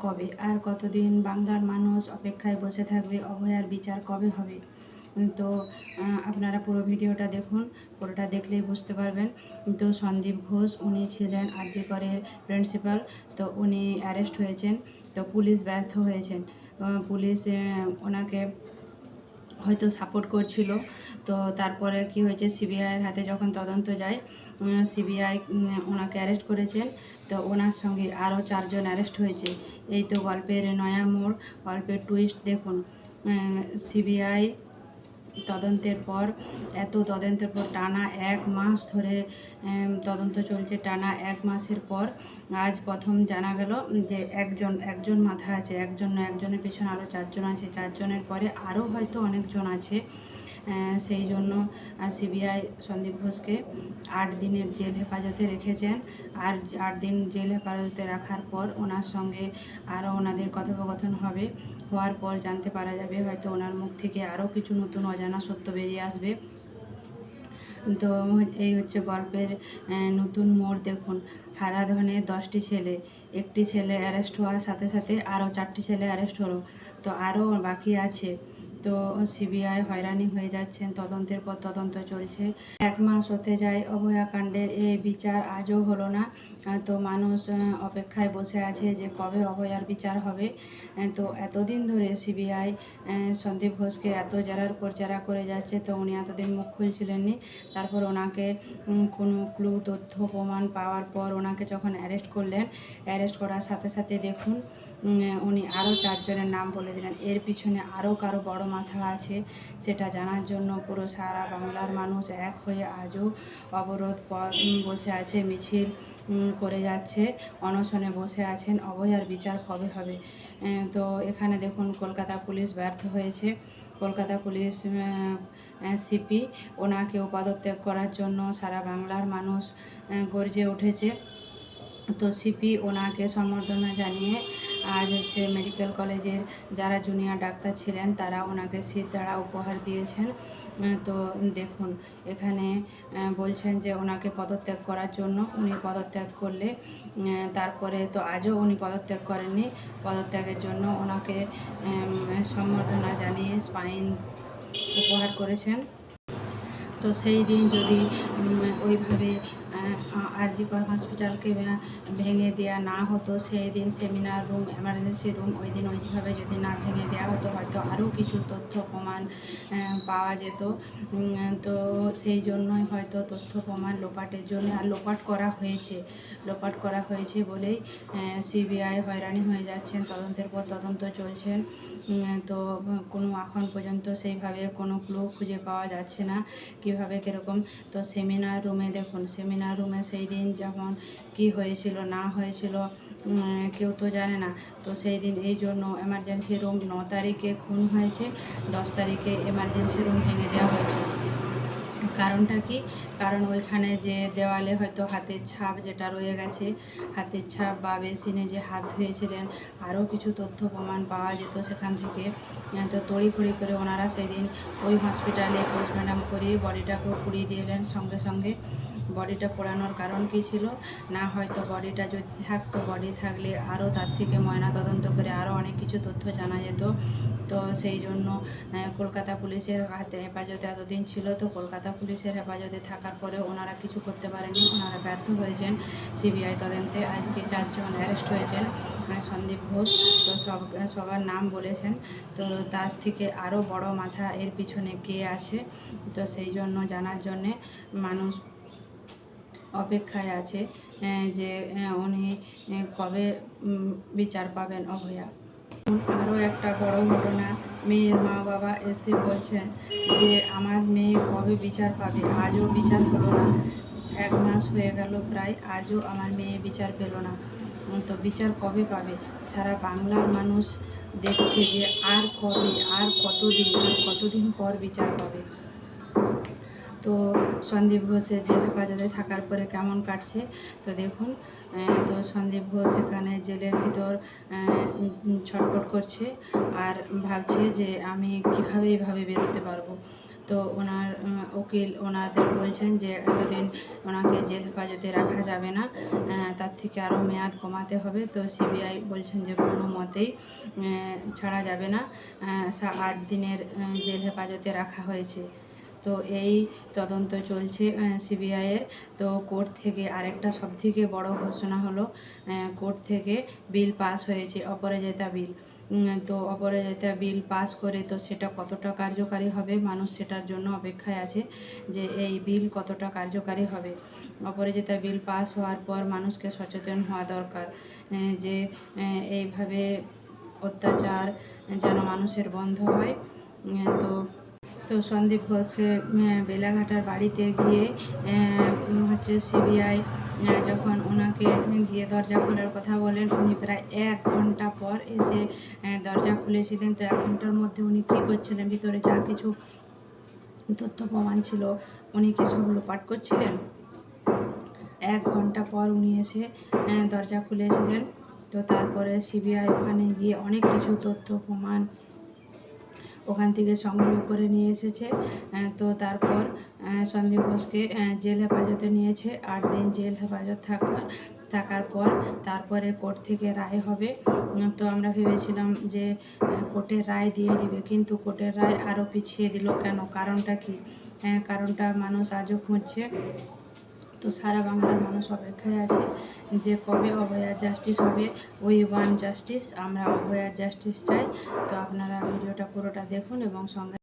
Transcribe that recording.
কবে? আর কতদিন বাংলার মানুষ অপেক্ষায় বসে থাকবে? অভয়ার বিচার কবে হবে? তো আপনারা পুরো ভিডিওটা দেখুন, পুরোটা দেখলেই বুঝতে পারবেন। তো, সন্দীপ ঘোষ, উনি ছিলেন আরজিকরের প্রিন্সিপাল। তো, উনি অ্যারেস্ট হয়েছেন। তো, পুলিশ ব্যর্থ হয়েছেন। পুলিশ ওনাকে হয়তো সাপোর্ট করছিল। তো তারপরে কি হয়েছে সিবিআইয়ের হাতে যখন তদন্ত যায় সিবিআই ওনাকে অ্যারেস্ট করেছেন। তো ওনার সঙ্গে আরও চারজন অ্যারেস্ট হয়েছে। এই তো গল্পের নয়া মোড়, গল্পের টুইস্ট দেখুন। সিবিআই তদন্তের পর, এত তদন্তের পর টানা এক মাস ধরে তদন্ত চলছে। টানা এক মাসের পর আজ প্রথম জানা গেল যে একজন একজন মাথা আছে, একজন একজনের পিছনে আরও চারজন আছে। চারজনের পরে আরও হয়তো অনেকজন আছে। সেই জন্য সিবিআই সন্দীপ ঘোষকে আট দিনের জেল হেফাজতে রেখেছেন। আর আট দিন জেল হেফাজতে রাখার পর ওনার সঙ্গে আরও ওনাদের কথোপকথন হবে। হওয়ার পর জানতে পারা যাবে হয়তো ওনার মুখ থেকে আরও কিছু নতুন অজানা সত্য বেরিয়ে আসবে। তো এই হচ্ছে গল্পের নতুন মোড় দেখুন। হারাধনে দশটি ছেলে, একটি ছেলে অ্যারেস্ট হওয়ার সাথে সাথে আরও চারটি ছেলে অ্যারেস্ট হলো। তো আরও বাকি আছে। তো সিবিআই হয়রানি হয়ে যাচ্ছেন, তদন্তের পর তদন্ত চলছে। এক মাস হতে যায় অভয়াকাণ্ডের এই বিচার আজও হলো না। তো মানুষ অপেক্ষায় বসে আছে যে কবে অভয়ার বিচার হবে। তো এতদিন ধরে সিবিআই সন্দীপ ঘোষকে এত জেরার পর জেরা করে যাচ্ছে, তো উনি এতদিন মুখ খুলছিলেননি। তারপর ওনাকে কোনো ক্লু, তথ্য, প্রমাণ পাওয়ার পর ওনাকে যখন অ্যারেস্ট করলেন, অ্যারেস্ট করার সাথে সাথে দেখুন উনি আরও চারজনের নাম বলে দিলেন। এর পিছনে আরও কারও বড় মাথা আছে, সেটা জানার জন্য পুরো সারা বাংলার মানুষ এক হয়ে আজও অবরোধ পথ বসে আছে, মিছিল করে যাচ্ছে, অনশনে বসে আছেন। অভয়ার বিচার কবে হবে? তো এখানে দেখুন, কলকাতা পুলিশ ব্যর্থ হয়েছে। কলকাতা পুলিশ সিপি, ওনাকে পদত্যাগ করার জন্য সারা বাংলার মানুষ গর্জে উঠেছে। তো সিপি ওনাকে সম্বর্ধনা জানিয়ে আজ হচ্ছে মেডিকেল কলেজের যারা জুনিয়র ডাক্তার ছিলেন, তারা ওনাকে সিট তারা উপহার দিয়েছেন। তো দেখুন, এখানে বলছেন যে ওনাকে পদত্যাগ করার জন্য উনি পদত্যাগ করলে তারপরে তো আজও উনি পদত্যাগ করেননি। পদত্যাগের জন্য ওনাকে সম্বর্ধনা জানিয়ে স্পাইন উপহার করেছেন। তো সেই দিন যদি ওইভাবে আরজিকর হসপিটালকে ভেঙে দেওয়া না হতো সেই দিন সেমিনার রুম এমার্জেন্সি রুম ওই দিন ওইভাবে যদি না ভেঙে দেওয়া হতো, হয়তো আরও কিছু তথ্য প্রমাণ পাওয়া যেত। তো সেই জন্যই হয়তো তথ্য প্রমাণ লোপাটের জন্য, আর লোপাট করা হয়েছে, লোপাট করা হয়েছে বলেই সিবিআই হয়রানি হয়ে যাচ্ছেন, তদন্তের পর তদন্ত চলছেন। তো কোনো এখন পর্যন্ত সেইভাবে কোনো ক্লু খুঁজে পাওয়া যাচ্ছে না, কীভাবে কীরকম। তো সেমিনার রুমে দেখুন সেমিনার রুমে সেই দিন যখন কি হয়েছিল, না হয়েছিল কেউ তো জানে না। তো সেই দিন এই জন্য এমার্জেন্সি রুম ন তারিখে খুন হয়েছে, দশ তারিখে এমার্জেন্সি রুম ভেঙে দেওয়া হয়েছে। কারণটা কি? কারণ ওইখানে যে দেওয়ালে হয়তো হাতের ছাপ যেটা রয়ে গেছে, হাতের ছাপ বা বেসিনে যে হাত ধুয়েছিলেন, আরও কিছু তথ্য প্রমাণ পাওয়া যেত সেখান থেকে। তো তড়িঘড়ি করে ওনারা সেদিন ওই হসপিটালে পোস্টমর্টম করিয়ে বডিটাকেও পুড়িয়ে দিলেন সঙ্গে সঙ্গে। বডিটা পোড়ানোর কারণ কী ছিল? না হয়তো বডিটা যদি থাকতো, বডি থাকলে আরও তার থেকে ময়না তদন্ত করে আরও অনেক কিছু তথ্য জানা যেত। তো সেই জন্য কলকাতা পুলিশের হাতে হেফাজতে এতদিন ছিল, তো কলকাতা পুলিশের হেফাজতে থাকার পরে ওনারা কিছু করতে পারেনি ওনারা ব্যর্থ হয়েছেন। সিবিআই তদন্তে আজকে চারজন অ্যারেস্ট হয়েছেন সন্দীপ ঘোষ। তো সব, সবার নাম বলেছেন। তো তার থেকে আরও বড় মাথা এর পিছনে কে আছে? তো সেই জন্য জানার জন্যে মানুষ অপেক্ষায় আছে যে উনি কবে বিচার পাবেন অভয়া। আরও একটা বড় ঘটনা, মেয়ের মা বাবা এসে বলছেন যে, আমার মেয়ে কবে বিচার পাবে? আজও বিচার হলো না। এক মাস হয়ে গেল প্রায়, আজও আমার মেয়ে বিচার পেল না। তো বিচার কবে পাবে? সারা বাংলার মানুষ দেখছে যে, আর কবে, আর কতদিন আর কতদিন পর বিচার পাবে? তো সন্দীপ ঘোষের জেল হেফাজতে থাকার পরে কেমন কাটছে? তো দেখুন তো সন্দীপ ঘোষ সেখানে জেলের ভিতর ছটফট করছে আর ভাবছে যে আমি কীভাবে এইভাবে বেরোতে পারব। তো ওনার উকিল ওনাদের বলছেন যে এতদিন ওনাকে জেল হেফাজতে রাখা যাবে না তার থেকে আরও মেয়াদ কমাতে হবে। তো সিবিআই বলছেন যে কোনো মতেই ছাড়া যাবে না। আট দিনের জেল হেফাজতে রাখা হয়েছে। তো এই তদন্ত চলছে সিবিআইয়ের তো কোর্ট থেকে আরেকটা সবথেকে বড় ঘোষণা হলো কোর্ট থেকে বিল পাস হয়েছে, অপরাজিতা বিল। তো অপরাজিতা বিল পাস করে তো সেটা কতটা কার্যকারী হবে? মানুষ সেটার জন্য অপেক্ষায় আছে যে এই বিল কতটা কার্যকারী হবে। অপরাজিতা বিল পাস হওয়ার পর মানুষকে সচেতন হওয়া দরকার যে এইভাবে অত্যাচার যেন মানুষের বন্ধ হয়। তো তো সন্দীপ ঘোষকে বেলাঘাটার বাড়িতে গিয়ে হচ্ছে সিবিআই যখন ওনাকে গিয়ে দরজা খোলার কথা বলেন, উনি প্রায় এক ঘণ্টা পর এসে দরজা খুলেছিলেন। তো এক ঘণ্টার মধ্যে উনি কী করছিলেন, ভিতরে যা কিছু তথ্য প্রমাণ ছিল, উনি কি সব লোপাট করছিলেন? এক ঘণ্টা পর উনি এসে দরজা খুলেছিলেন। তো তারপরে সিবিআই ওখানে গিয়ে অনেক কিছু তথ্য প্রমাণ ওখান থেকে সংগ্রহ করে নিয়ে এসেছে। তো তারপর সন্দীপ ঘোষকে জেল হেফাজতে নিয়েছে। আট দিন জেল হেফাজত থাকা, থাকার পর তারপরে কোর্ট থেকে রায় হবে। তো আমরা ভেবেছিলাম যে কোর্টের রায় দিয়ে দিবে, কিন্তু কোর্টের রায় আরও পিছিয়ে দিল কেন? কারণটা কি? কারণটা মানুষ আজও খুঁজছে। তো সারা বাংলার মানুষ অপেক্ষায় আছে যে কবে অভয়ার জাস্টিস হবে ওই ওয়ান জাস্টিস আমরা অভয়ার জাস্টিস চাই। তো আপনারা ভিডিওটা পুরোটা দেখুন এবং সঙ্গে